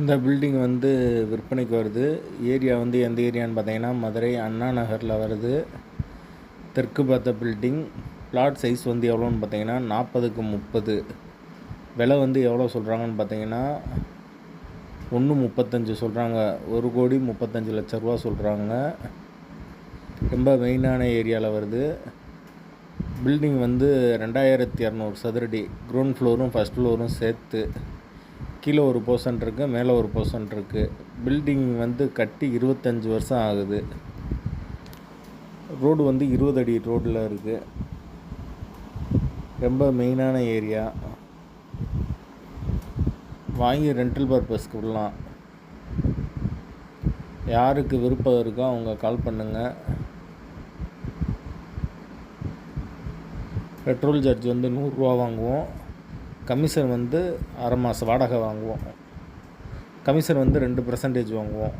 இந்த பில்டிங் வந்து விற்பனைக்கு வருது. ஏரியா வந்து எந்த ஏரியான்னு பார்த்தீங்கன்னா மதுரை அண்ணா நகரில் வருது. தெற்கு பார்த்த பில்டிங் பிளாட் சைஸ் வந்து எவ்வளோன்னு பார்த்தீங்கன்னா நாற்பதுக்கு முப்பது. விலை வந்து எவ்வளோ சொல்கிறாங்கன்னு பார்த்தீங்கன்னா ஒன்று முப்பத்தஞ்சு சொல்கிறாங்க ஒரு கோடி முப்பத்தஞ்சு லட்ச ரூபா சொல்கிறாங்க ரொம்ப மெயினான ஏரியாவில் வருது. பில்டிங் வந்து ரெண்டாயிரத்தி இரநூறு சதுரடி. க்ரௌண்ட் ஃப்ளோரும் ஃபஸ்ட் ஃப்ளோரும் சேர்த்து கீழே ஒரு போர்ஷன் இருக்குது மேலே ஒரு போர்ஷன் இருக்குது பில்டிங் வந்து கட்டி இருபத்தஞ்சி வருஷம் ஆகுது. ரோடு வந்து இருபது அடி ரோட்டில் இருக்குது ரொம்ப மெயினான ஏரியா வாங்கி ரெண்டல் பர்பஸ்க்கு விடலாம். யாருக்கு விருப்பம் இருக்கோ அவங்க கால் பண்ணுங்கள் பெட்ரோல் சார்ஜ் வந்து நூறுரூவா வாங்குவோம். கமிஷன் வந்து அரை மாதம் வாடகை வாங்குவோம். கமிஷன் வந்து ரெண்டு பர்சன்டேஜ் வாங்குவோம்.